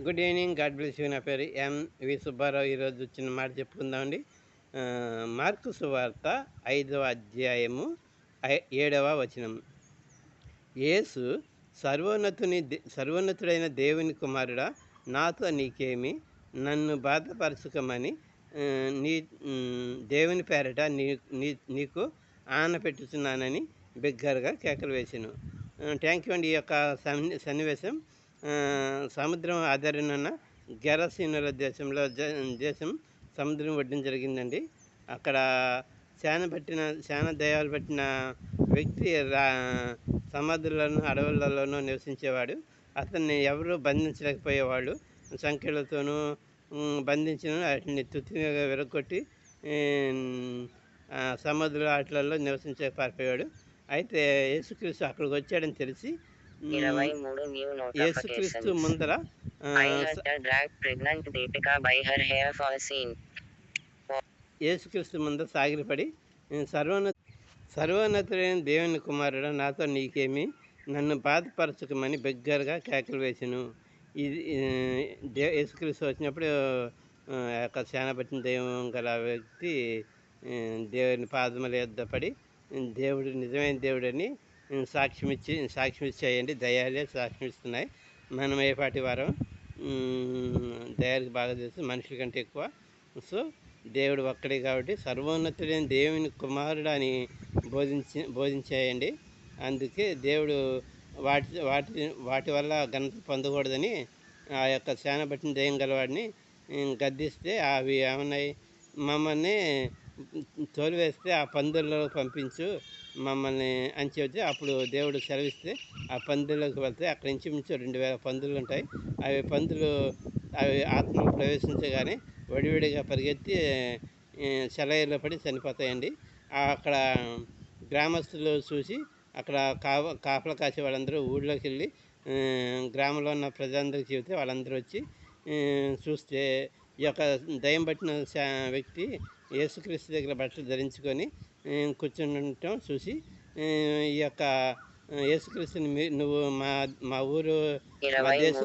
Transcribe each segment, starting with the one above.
Good evening. God bless you. నా పేరు ఎం వి సుబ్బారావు. ఈరోజు వచ్చిన మాట చెప్పుకుందామండి. మార్కు సువార్త ఐదవ అధ్యాయము ఏడవ వచనం. యేసు సర్వోన్నతుని సర్వోన్నతుడైన దేవుని కుమారుడా నాతో నీకేమి? నన్ను బాధపరచుకమని నీ దేవుని పేరట నీ నీ నీకు ఆనపెట్టుతున్నానని బిగ్గరగా కేకలు వేసాను. థ్యాంక్ యూ అండి ఈ యొక్క సన్ని సన్నివేశం. సముద్రం ఆధారణ గెరసీనుల దేశంలో జ- దేశం సముద్రం ఒడ్డున జరిగిందండి. అక్కడ శాన పట్టిన శాన దయాలు పట్టిన వ్యక్తి రా సమాధుల్లోనూ అడవులలోనూ నివసించేవాడు. అతన్ని ఎవరు బంధించలేకపోయేవాళ్ళు. సంఖ్యలతోనూ బంధించిన వాటిని తుతిగా విరగొట్టి సమాధుల సముద్ర ఆటలలో నివసించే పారిపోయాడు అయితే యేసుక్రీస్తు అక్కడికి వచ్చాడని తెలిసి ఇరవై మూడు న్యూ. ముందర. యేసుక్రీస్తు ముందు సాగిలపడి సర్వోన్న సర్వోన్నతుడైన దేవుని కుమారుడు నాతో నీకేమి నన్ను బాధపరచకమని బిగ్గరగా కేకలు వేసాను ఇది దే యేసుక్రీస్తు వచ్చినప్పుడు యొక్క శానపట్టిన దైవం గల వ్యక్తి దేవుని పాదముల యొద్ద పడి దేవుడు నిజమైన దేవుడని సాక్ష్యం ఇచ్చి సాక్ష్యం ఇచ్చేయండి దయాలే సాక్ష్యం ఇస్తున్నాయి మనం ఏపాటి వారం? దయాలకు బాగా తెలుసు మనుషుల కంటే ఎక్కువ. సో దేవుడు ఒక్కడే కాబట్టి సర్వోన్నతుడైన దేవుని కుమారుడు అని బోధించి బోధించాయండి. అందుకే దేవుడు వాటి వాటి వాటి వల్ల ఘనత పొందకూడదని ఆ యొక్క శాన పట్టిన దయ్యం గలవాడిని గద్దిస్తే అవి ఏమన్నాయి? మమ్మల్ని తోలివేస్తే ఆ పందుల్లో పంపించు మమ్మల్ని అంచి వచ్చి అప్పుడు దేవుడు సెలవిస్తే ఆ పందుల్లోకి వెళ్తే అక్కడ ఇంచుమించు రెండు వేల పందులు ఉంటాయి. అవి పందులు అవి ఆత్మలు ప్రవేశించగానే వడివిడిగా పరిగెత్తి ఆ, పడి చనిపోతాయండి. అక్కడ గ్రామస్తులు చూసి అక్కడ కావ కాపలా కాసే వాళ్ళందరూ ఊళ్ళోకి వెళ్ళి గ్రామంలో ఉన్న ప్రజలందరికీ చెబితే వాళ్ళందరూ వచ్చి చూస్తే ఈ యొక్క దయం పట్టిన వ్యక్తి యేసుక్రీస్తు దగ్గర బట్టలు ధరించుకొని కూర్చుని ఉండటం చూసి ఈ యొక్క యేసుక్రీస్తుని మీ నువ్వు మా మా ఊరు మా దేశం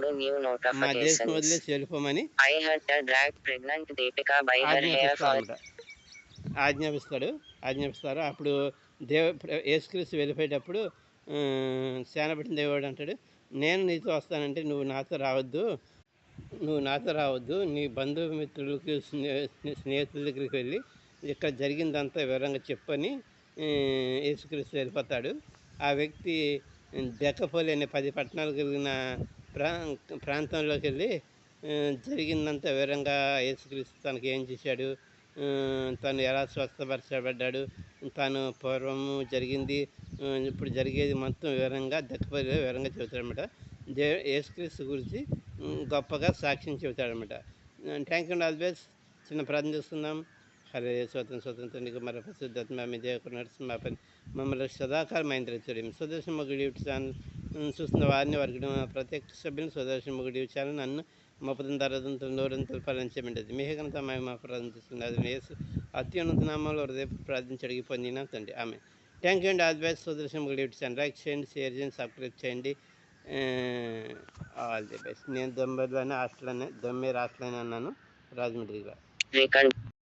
మా దేశం. వదిలేసి వెళ్ళిపోమని ఆజ్ఞాపిస్తాడు ఆజ్ఞాపిస్తాడు. ఆజ్ఞాపిస్తారు అప్పుడు దేవ యేసుక్రీస్తు వెళ్ళిపోయేటప్పుడు శానపట్టిన దేవుడు అంటాడు నేను నీతో వస్తానంటే నువ్వు నాతో రావద్దు నువ్వు నాతో రావద్దు నీ బంధుమిత్రులకి స్నే- స్నేహితుల దగ్గరికి వెళ్ళి ఇక్కడ జరిగిందంతా వివరంగా చెప్పని యేసుక్రీస్తు వెళ్ళిపోతాడు. ఆ వ్యక్తి దెక్కపోలి అనే పది పట్టణాలు కలిగిన ప్రా ప్రాంతంలోకి వెళ్ళి జరిగిందంతా వివరంగా యేసుక్రీస్తు తనకి ఏం చేశాడు. తను ఎలా స్వస్థపరచబడ్డాడు. తాను పూర్వము జరిగింది ఇప్పుడు జరిగేది మొత్తం వివరంగా దక్కపల్లిలో వివరంగా చెబుతాడనమాట. దే యేసుక్రీస్తు గురించి గొప్పగా సాక్ష్యం చెబుతాడనమాట. Thank you all best. చిన్న ప్రార్థన చేస్తున్నాం. హరే స్వతంత్ర స్వతంత్ర నీకు ప్రసిద్ధాత్మ మీ దేవుడు మమ్మల్ని సదాకాలం మైంద్రచుడి స్వదేశం మొగుడి ఛానల్ చూస్తున్న వారిని వారికి ప్రత్యేక సభ్యులు స్వదేశం మొగుడి ఛానల్ నన్ను ముప్పది తరదంతో నూరంతలు ఫలించమంటది మీ కనుక మేము ప్రార్థిస్తుంది అది వేసు అత్యున్నత నామంలో హృదయ ప్రార్థించి అడిగి పొందిన తండ్రి ఆమె థ్యాంక్ యూ అండి ఆల్ బెస్ట్ స్వదేశం మొగుడి ఛానల్ లైక్ చేయండి షేర్ చేయండి సబ్స్క్రైబ్ చేయండి ఆల్ ది బెస్ట్ నేను దొంబైలోనే హాస్టల్లోనే దొమ్మే హాస్టల్లోనే అన్నాను రాజమండ్రిలో